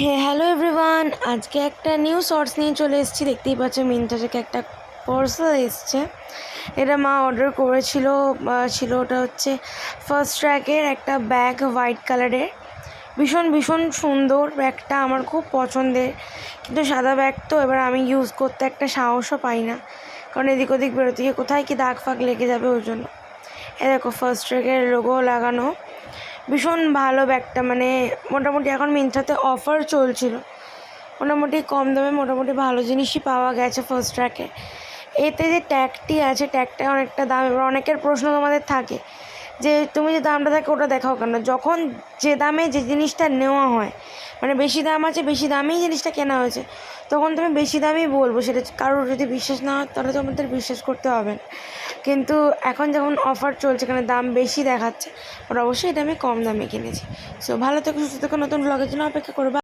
হে hello everyone আজকে একটা new shorts নিয়ে চলে এসেছি। দেখতেই পাচ্ছ মিন্ত্রা থেকে একটা পার্সেল এসছে। এটা মা অর্ডার করেছিল ছিল ওটা হচ্ছে ফার্স্ট ট্র্যাকের একটা ব্যাগ হোয়াইট কালারের ভীষণ ভীষণ সুন্দর ব্যাগটা আমার খুব পছন্দের। কিন্তু সাদা ব্যাগ তো এবার আমি ইউজ করতে একটা সাহসও পাই না। কারণ এদিক ওদিক বেরোতে গিয়ে কোথায় কি দাগ ফাগ লেগে যাবে ওই জন্য। এ দেখো ফার্স্ট ট্র্যাকের লোগো লাগানো। ভীষণ ভালো ব্যাগটা মানে মোটামুটি এখন মিন্ত্রাতে অফার চলছিল। মোটামুটি কম দামে মোটামুটি ভালো জিনিসই পাওয়া গেছে ফার্স্ট ট্র্যাকে এতে যে ট্যাগটি আছে ট্যাগটা অনেকটা দাম, এবার অনেকের প্রশ্ন তোমাদের থাকে। যে তুমি যে দামটা থাকে ওটা দেখাও কেন? যখন যে দামে যে জিনিসটা নেওয়া হয় মানে বেশি দাম আছে, বেশি দামেই জিনিসটা কেনা হয়েছে, তখন তুমি বেশি দামেই বলব। সেটা কারোর যদি বিশ্বাস না হয়, তাহলে তোমাদের বিশ্বাস করতে হবে না। কিন্তু এখন যখন অফার চলছে এখানে দাম বেশি দেখাচ্ছে ওরা অবশ্যই এটা আমি কম দামে কিনেছি। সো ভালো থেকো, সুস্থ থেকো, নতুন ব্লগের জন্য অপেক্ষা করব